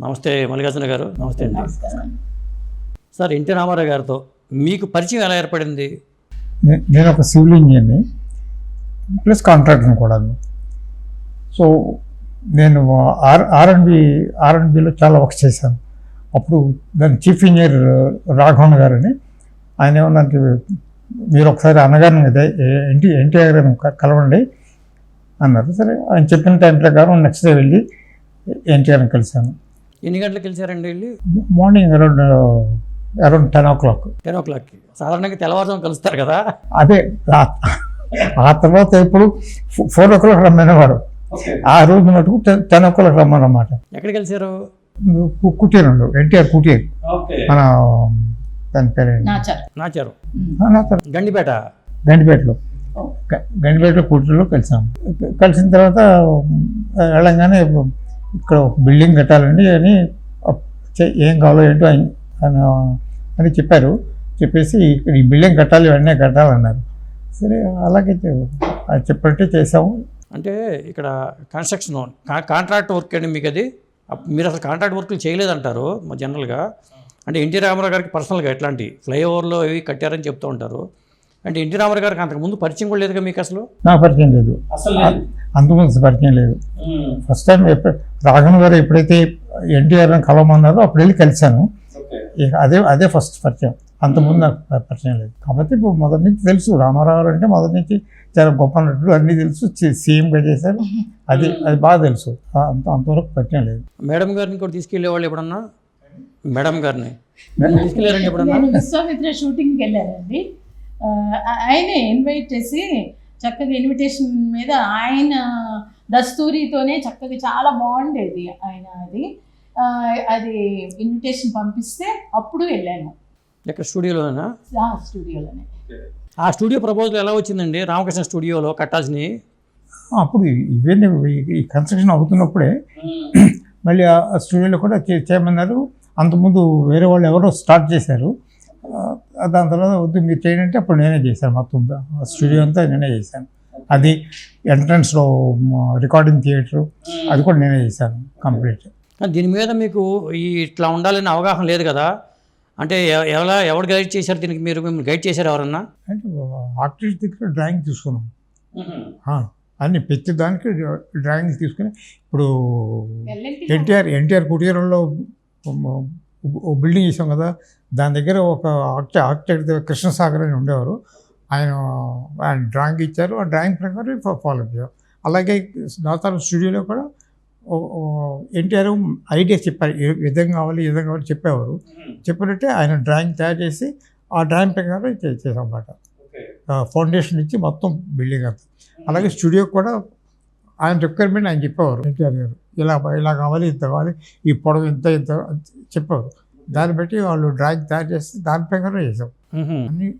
నమస్తే మల్లికార్జున గారు. నమస్తే అండి. సార్ ఎన్టీ రామారావు గారితో మీకు పరిచయం ఎలా ఏర్పడింది? నేను ఒక సివిల్ ఇంజనీర్ని ప్లస్ కాంట్రాక్టర్ని కూడా. సో నేను ఆర్ ఆర్ఎండ్బి ఆర్ఎండ్బిలో చాలా వర్క్ చేశాను. అప్పుడు దాని చీఫ్ ఇంజనీర్ రాఘవన్ గారని ఆయన ఏమన్నంటే మీరు ఒకసారి అన్నగారిని అదే ఎన్టీ ఎన్టీఆర్ గారిని క- కలవండి అన్నారు. సరే ఆయన చెప్పిన టైం ప్రకారం నెక్స్ట్ డే వెళ్ళి ఎన్టీఆర్ని కలిశాను. ఎన్ని గంటలకు వెళ్ళారండి వెళ్ళి? Morning around around ten o'clock. Ten ఓ క్లాక్కి. సాధారణంగా తెల్లవారుజాము కలుస్తారు కదా? అదే ఆ- తర్వాత ఇప్పుడు ఫోర్ ఓ క్లాక్ రమ్మనేవారు. ఆ రోజు మటుకు టెన్ టెన్ ఓ క్లాక్ రమ్మన్నమాట. ఎక్కడికి కలిసారు కుటీరండు ఎన్టీఆర్ కుటీర్. మన దాని పేరు? నాచార్. గండిపేట? గండిపేటలో. గ- గండిపేటలో కుటీర్లో కలిసాం కలిసిన తర్వాత వెళ్ళంగానే ఇక్కడ ఒక బిల్డింగ్ కట్టాలండి అని అప్ చే- ఏం కావాలో ఏంటో అని- అని చెప్పారు. చెప్పేసి ఇక్కడ ఈ బిల్డింగ్ కట్టాలి ఇవన్నీ కట్టాలన్నారు. సరే అలాగే అది చెప్పినట్టే చేసాము అంటే ఇక్కడ కన్స్ట్రక్షన్ కా- కాంట్రాక్ట్ వర్క్ అండి మీకు అది. అప్- మీరు అసలు కాంట్రాక్ట్ వర్క్లు చేయలేదంటారు మా జనరల్గా. అంటే ఎన్టీ రామారావు గారికి పర్సనల్గా ఎట్లాంటి ఫ్లైఓవర్లో ఇవి కట్టారని చెప్తూ ఉంటారు. అంటే ఎన్టీ రామారావు గారికి అంతకుముందు పరిచయం కూడా లేదుగా మీకు అసలు? నా పరిచయం లేదు. అసలు అంతకుముందు పరిచయం లేదు. ఫస్ట్ టైం రాఘవన్ గారు ఎప్పుడైతే ఎన్టీఆర్ కలవమన్నారో అప్పుడు వెళ్ళి కలిశాను. ఇక అదే అదే ఫస్ట్ పరిచయం. అంతకుముందు నాకు పరిచయం లేదు. కాబట్టి ఇప్పుడు మొదటి నుంచి తెలుసు. రామారావు గారు అంటే మొదటి నుంచి చాలా గొప్ప నటుడు. అన్నీ తెలుసు. సీఎంగా చేశారు. అది అది బాగా తెలుసు. అంత అంతవరకు పరిచయం లేదు. మేడం గారిని కూడా తీసుకెళ్ళేవాళ్ళు ఎప్పుడన్నా? మేడం గారిని. తీసుకెళ్ళారండి ఎప్పుడన్నా? నేను విశ్వామిత్ర షూటింగ్కి వెళ్ళానండి ఆ, ఆయనే ఇన్వైట్ చేసి చక్కగా ఇన్విటేషన్ మీద ఆయన దస్తూరితోనే చక్కగా చాలా బాగుండేది ఆయన అది. అది ఇన్విటేషన్ పంపిస్తే అప్పుడు వెళ్ళాను. ఇక్కడ స్టూడియోలోనా ఆ స్టూడియోలోనే. ఆ స్టూడియో ప్రపోజల్ ఎలా వచ్చిందండి? రామకృష్ణ స్టూడియోలో కట్టాల్సినవి అప్పుడు ఇవన్నీ ఈ- కన్స్ట్రక్షన్ అవుతున్నప్పుడే మళ్ళీ ఆ స్టూడియోలో కూడా చే- చేయమన్నారు అంతకుముందు వేరే వాళ్ళు ఎవరో స్టార్ట్ చేశారు. ఆ, దాని తర్వాత వద్దు మీరు చేయండి అంటే అప్పుడు నేనే చేశాను మొత్తం. ఆ స్టూడియో అంతా నేనే చేశాను. అది ఎంట్రన్స్లో రికార్డింగ్ థియేటర్ అది కూడా నేనే చేశాను కంప్లీట్. కానీ దీని మీద మీకు ఈ ఇట్లా ఉండాలని అవగాహన లేదు కదా? అంటే ఎలా ఎవరు గైడ్ చేశారు? దీనికి మీరు మిమ్మల్ని గైడ్ చేశారు ఎవరన్నా? అంటే ఆర్టిస్ట్ దగ్గర డ్రాయింగ్ తీసుకున్నాం. అన్ని ప్రతి దానికి డ్రాయింగ్ తీసుకుని ఇప్పుడు ఎన్టీఆర్ ఎన్టీఆర్ కుటీరంలో బిల్డింగ్ చేసాం కదా? దాని దగ్గర ఒక ఆర్కిటెక్ట్ ఆర్కిటెక్ట్ కృష్ణసాగర్ అని ఉండేవారు. ఆయన ఆయన డ్రాయింగ్ ఇచ్చారు. ఆ డ్రాయింగ్ ప్రకారం ఫాలో అయ్యాం అలాగే దాతారు స్టూడియోలో కూడా ఎన్టీఆర్ ఐడియా చెప్పారు. విధంగా కావాలి ఏ విధంగా కావాలి చెప్పేవారు. చెప్పినట్టే ఆయన డ్రాయింగ్ తయారు చేసి ఆ డ్రాయింగ్ ప్రకారం చేసాం అన్నమాట ఫౌండేషన్ ఇచ్చి మొత్తం బిల్డింగ్ అంతా. అలాగే స్టూడియో కూడా ఆయన రిక్వైర్మెంట్ ఆయన చెప్పేవారు. ఎన్టీఆర్ గారు ఇలా ఇలా కావాలి ఇంత కావాలి ఈ పొడవు ఇంత ఇంత చెప్పేవారు. దాన్ని బట్టి వాళ్ళు డ్రాయింగ్ తయారు చేసి దాని ప్రకారం చేసాం. అన్ని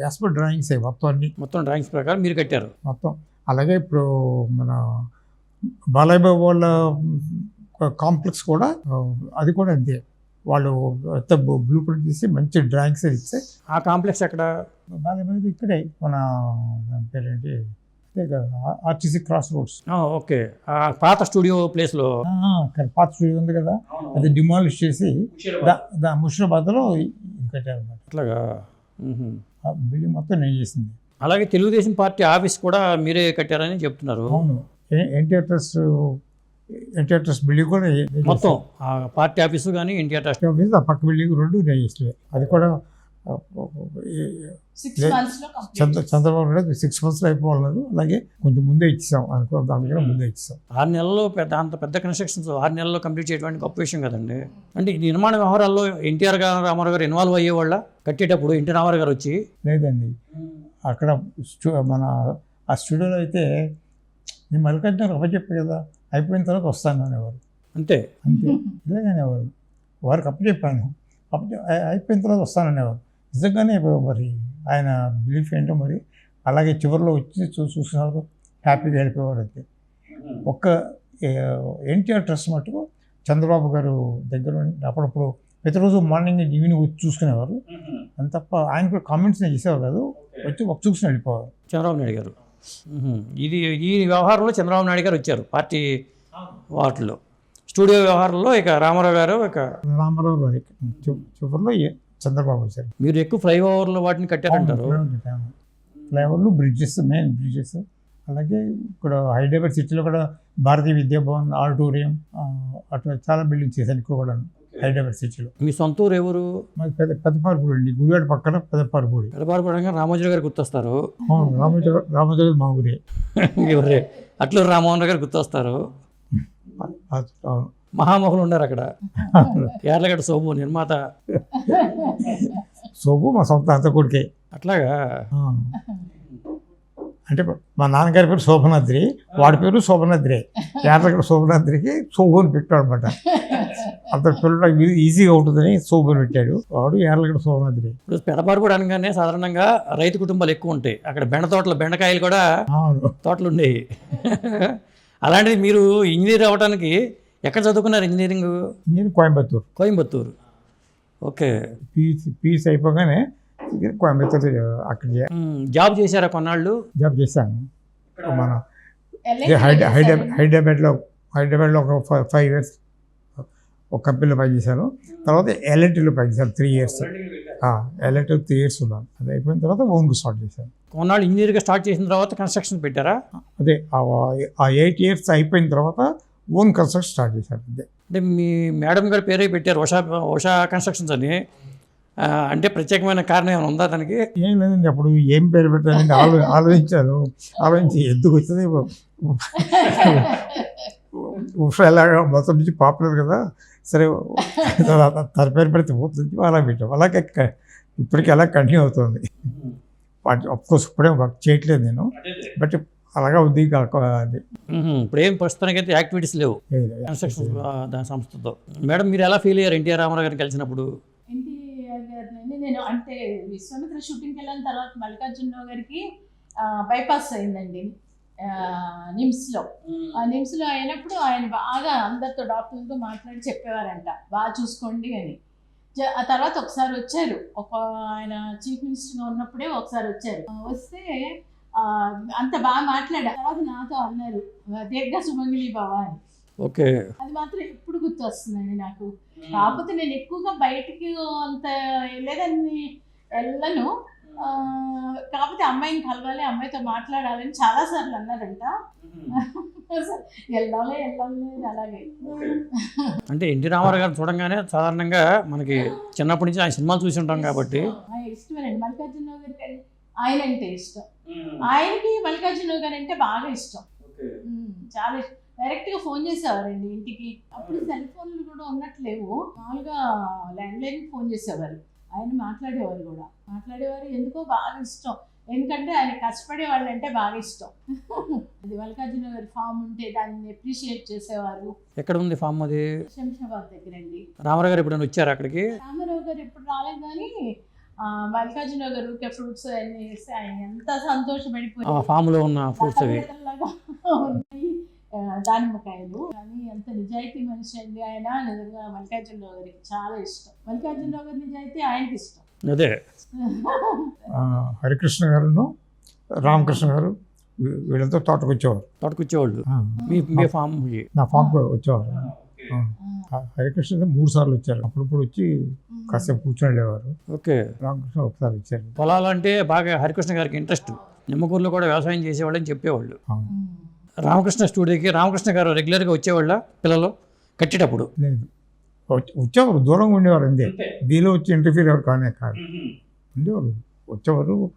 యాస్పర్ డ్రాయింగ్స్ మొత్తం అన్ని. మొత్తం డ్రాయింగ్స్ ప్రకారం మీరు కట్టారు. మొత్తం. అలాగే ఇప్పుడు మన బాలయ్య బాబు వాళ్ళ కాంప్లెక్స్ కూడా అది కూడా అంతే. వాళ్ళు బ్లూ ప్రింట్ తీసి మంచి డ్రాయింగ్స్ ఇస్తే ఆ కాంప్లెక్స్ ఎక్కడ? బాలయ్య బాబు ఇక్కడే మన పేరేంటి? RTC cross roads okay. పాత స్టూడియో ప్లేస్లో. అక్కడ పాత స్టూడియో ఉంది కదా. అది డిమాలిష్ చేసి దా- ముషిరాబాద్లో కట్టారు అనమాట అట్లాగా. ఆ బిల్డింగ్ మొత్తం నేను చేసింది. అలాగే తెలుగుదేశం పార్టీ ఆఫీస్ కూడా మీరే కట్టారని చెప్తున్నారు. అవును. NTR trust NTR trust building కూడా. మొత్తం. ఆ పార్టీ ఆఫీసు కానీ ఇండియా ట్రస్ట్ ఆఫీస్ ఆ పక్క బిల్డింగ్ రెండు నేను చేసినవి అది కూడా చంద్రబాబు నాయుడు సిక్స్ మంత్స్లో అయిపోవాలన్నారు. అలాగే కొంచెం ముందే ఇచ్చాం అనుకో దాని దగ్గర ముందే ఇచ్చాం ఆరు నెలల్లో పెద్ద అంత పెద్ద కన్స్ట్రక్షన్స్ ఆరు నెలల్లో కంప్లీట్ చేయడానికి గొప్ప విషయం కదండి. అంటే ఈ నిర్మాణ వ్యవహారాల్లో ఎన్టీఆర్ గారు రామారావు గారు ఇన్వాల్వ్ అయ్యేవాళ్ళ? కట్టేటప్పుడు ఎన్టీ రామారావు గారు వచ్చి? లేదండి. అక్కడ స్టూ మన ఆ స్టూడియోలో అయితే నేను మల్లికార్జున రవ్వ చెప్పే కదా అయిపోయిన తర్వాత వస్తాను అనేవారు. అంతే. అంతే. ఇలాగనేవారు. వారికి అప్పు చెప్పాను. అప్పు చె- అయి- అయిపోయిన తర్వాత వస్తాననేవారు నిజంగానే మరి ఆయన బిలీఫ్ ఏంటో మరి అలాగే చివరిలో వచ్చి చూ చూసినారు హ్యాపీగా వెళ్ళిపోయేవారు అంతే ఒక్క ఎన్టీఆర్ ట్రస్ట్ మటుకు చంద్రబాబు గారు దగ్గర ఉండి అప్పుడప్పుడు ప్రతిరోజు మార్నింగ్ ఈవినింగ్ వచ్చి చూసుకునేవారు. అంత తప్ప ఆయన కూడా కామెంట్స్ చేసేవారు కాదు. వచ్చి ఒక చూసుకుని వెళ్ళిపోవారు చంద్రబాబు నాయుడు గారు. ఇది ఈ వ్యవహారంలో చంద్రబాబు నాయుడు గారు వచ్చారు పార్టీ వాటిలో స్టూడియో వ్యవహారంలో ఇక రామారావు గారు ఇక రామారావు గారు చివరిలో చంద్రబాబు వచ్చారు మీరు ఎక్కువ ఫ్లైఓవర్లు వాటిని కట్టారంటారు? ఫ్లైఓవర్లు బ్రిడ్జెస్ మెయిన్ బ్రిడ్జెస్. అలాగే ఇక్కడ హైదరాబాద్ సిటీలో కూడా భారతీయ విద్యాభవన్ ఆడిటోరియం ఆ, అట్లా చాలా బిల్డింగ్స్ చేశాను ఇక్కడ కూడా హైదరాబాద్ సిటీలో. మీ సొంత ఊరు ఎవరు? మాది పెద్ద పెద్దపారపూడి అండి. గుడివాడ పక్కన పెద్దపారపూడి. పెడబారుపడంగా రామోజీ గారు గుర్తొస్తారు. రామోజీ రామోజీ మా ఊరే. ఎవరే? అట్లూరు రామోహన్ గారు గుర్తొస్తారు. అవును. మహామహులు ఉన్నారు అక్కడ. యార్లగడ్డ సోము నిర్మాత. సోపు మా సొంత అంత కొడుకే. అట్లాగా. అంటే మా నాన్నగారి పేరు శోభనాద్రి వాడి పేరు శోభనాద్రి. యాదగిరి శోభనాద్రికి శోభు అని పెట్టాడు అనమాట అంత పిల్లలకు ఈజీగా ఉంటుందని శోభు అని పెట్టాడు. వాడు యాదగిరి శోభనాద్రి. ఇప్పుడు పెడబారుపూడి అనగానే సాధారణంగా రైతు కుటుంబాలు ఎక్కువ ఉంటాయి. అక్కడ బెండ తోటలు బెండకాయలు కూడా తోటలు ఉండేవి అలాంటిది మీరు ఇంజనీర్ అవ్వడానికి ఎక్కడ చదువుకున్నారు ఇంజనీరింగ్? నేను Coimbatore. Coimbatore. Okay. PC PC అయిపోగానే కోయంబత్తూరు అక్కడ జాబ్ చేశారా కొన్నాళ్ళు? జాబ్ చేశాను. మన హైదరాబాద్. హైదరాబాద్లో హైదరాబాద్లో ఒక ఫైవ్ ఫైవ్ ఇయర్స్ ఒక కంపెనీలో పనిచేశాను తర్వాత ఎల్ఎన్టీలో పనిచేశాను three years. L and T three years ఉన్నాను. అది అయిపోయిన తర్వాత ఓన్గా స్టార్ట్ చేశాను. కొన్నాళ్ళు ఇంజనీర్గా స్టార్ట్ చేసిన తర్వాత కన్స్ట్రక్షన్ పెట్టారా? అదే ఆ- ఆ ఎయిట్ ఇయర్స్ అయిపోయిన తర్వాత ఓన్ కన్స్ట్రక్షన్ స్టార్ట్ చేశాను అదే అంటే మీ మేడం గారు పేరే పెట్టారు ఉషా ఉషా కన్స్ట్రక్షన్స్ అని. అంటే ప్రత్యేకమైన కారణం ఏమైనా ఉందా దానికి? ఏం లేదండి అప్పుడు ఏం పేరు పెట్టాలని ఆలో ఆలోచించాను. ఆలోచించి ఎందుకు వచ్చింది? ఉషా ఎలాగా మొత్తం నుంచి పాపులర్ కదా. సరే తన పేరు పెడితే పోతుంది అలా పెట్టాం. అలాగే ఇప్పటికీ అలా కంటిన్యూ అవుతుంది. కోర్స్ ఇప్పుడే వర్క్ చేయట్లేదు నేను. బట్ అలాగా ఉంది అది. ఇప్పుడు ఏం ప్రస్తుతానికి అయితే యాక్టివిటీస్ లేవు. కన్స్ట్రక్షన్ దాని సంస్థతో. మేడం మీరు ఎలా ఫీల్ అయ్యారు ఎన్టీఆర్ రామారావు గారిని కలిసినప్పుడు? నేను అంటే విశ్వామిత్ర షూటింగ్కి వెళ్ళిన తర్వాత మల్లికార్జునరావు గారికి బైపాస్ అయిందండి. నిమ్స్లో. ఆ నిమ్స్లో అయినప్పుడు ఆయన బాగా అందరితో డాక్టర్లతో మాట్లాడి చెప్పేవారంట. బాగా చూసుకోండి అని. ఆ తర్వాత ఒకసారి వచ్చారు. ఒక ఆయన చీఫ్ మినిస్టర్గా ఉన్నప్పుడే ఒకసారి వచ్చారు. వస్తే అంత బాగా మాట్లాడారు తర్వాత నాతో అన్నారు దీర్ఘ సుమంగిలి బావా అని ఓకే. అది మాత్రం ఎప్పుడు గుర్తు వస్తుందండి నాకు. కాకపోతే నేను ఎక్కువగా బయటికి అంత వెళ్ళేదాన్ని వెళ్ళను. ఆ, కాకపోతే అమ్మాయిని కలవాలి అమ్మాయితో మాట్లాడాలని చాలా సార్లు అన్నారంట. వెళ్దాంలే వెళ్దాంలే అలాగే. అంటే ఎన్టీ రామారావు గారిని చూడంగానే సాధారణంగా మనకి చిన్నప్పటి నుంచి ఆయన సినిమాలు చూసి ఉంటాం కాబట్టి. ఇష్టమేనండి. మల్లికార్జునరావు గారికి ఆయన అంటే ఇష్టం. ఆయనకి మల్లికార్జునరావు గారు అంటే బాగా ఇష్టం. చాలా ఇష్టం. డైరెక్ట్గా ఫోన్ చేసేవారండి ఇంటికి. అప్పుడు సెల్ ఫోన్లు కూడా ఉన్నట్లేవు. మామూలుగా ల్యాండ్లైన్ ఫోన్ చేసేవారు. ఆయన మాట్లాడేవారు కూడా. మాట్లాడేవారు ఎందుకో బాగా ఇష్టం. ఎందుకంటే ఆయన కష్టపడే వాళ్ళు అంటే బాగా ఇష్టం. అది మల్లికార్జున గారి ఫామ్ ఉంటే దాన్ని అప్రిషియేట్ చేసేవారు. ఎక్కడ ఉంది ఫామ్ అది? శంషాబాద్ దగ్గరండి. రామారావు గారు ఎప్పుడైనా వచ్చారు అక్కడికి? రామారావు గారు ఎప్పుడు రాలేదు కానీ మల్లికార్జున గారు ఊరికే ఫ్రూట్స్ అన్ని వేస్తే ఆయన ఎంత సంతోషపడిపోయి ఆ ఫామ్లో ఉన్న ఫ్రూట్స్ అవి. దానిమ్మకాయలు. కానీ ఎంత నిజాయితీ మనిషి అండి ఆయన. నిజంగా మల్లికార్జునరావు గారికి చాలా ఇష్టం. మల్లికార్జునరావు గారి నిజాయితీ ఆయనకి ఇష్టం. అదే. ఆ, హరికృష్ణ గారును రామకృష్ణ గారు వీళ్ళతో తోటకు వచ్చేవారు తోటకొచ్చేవాళ్ళు. ఆ, మీ మీ ఫామ్కి నా ఫామ్కి వచ్చేవారు. హరికృష్ణ మూడు సార్లు వచ్చారు. అప్పుడప్పుడు వచ్చి కాసేపు కూర్చొని ఓకే. రామకృష్ణ ఒకసారి వచ్చారు. పొలాలు అంటే బాగా హరికృష్ణ గారికి ఇంట్రెస్ట్. నిమ్మకూరులో కూడా వ్యవసాయం చేసేవాళ్ళని చెప్పేవాళ్ళు. రామకృష్ణ స్టూడియోకి రామకృష్ణ గారు రెగ్యులర్గా వచ్చేవాళ్ళ పిల్లలు కట్టేటప్పుడు? లేదు. వచ్చి- వచ్చేవారు దూరంగా ఉండేవారు అంతే. దీనిలో వచ్చి ఇంటర్ఫీర్ ఎవరు కానే కాదు. ఉండేవారు వచ్చేవారు.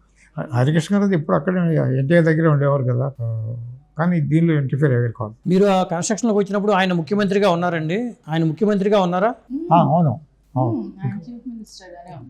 హరికృష్ణ గారు ఎప్పుడు అక్కడే ఎన్టీఆర్ దగ్గర ఉండేవారు కదా. కానీ దీనిలో ఇంటర్ఫీర్ అయ్యారు కాదు. మీరు ఆ కన్స్ట్రక్షన్లోకి వచ్చినప్పుడు ఆయన ముఖ్యమంత్రిగా ఉన్నారండి? ఆయన ముఖ్యమంత్రిగా ఉన్నారా? అవును. అవును ఆయన చీఫ్ మినిస్టర్ గానే ఉన్నారు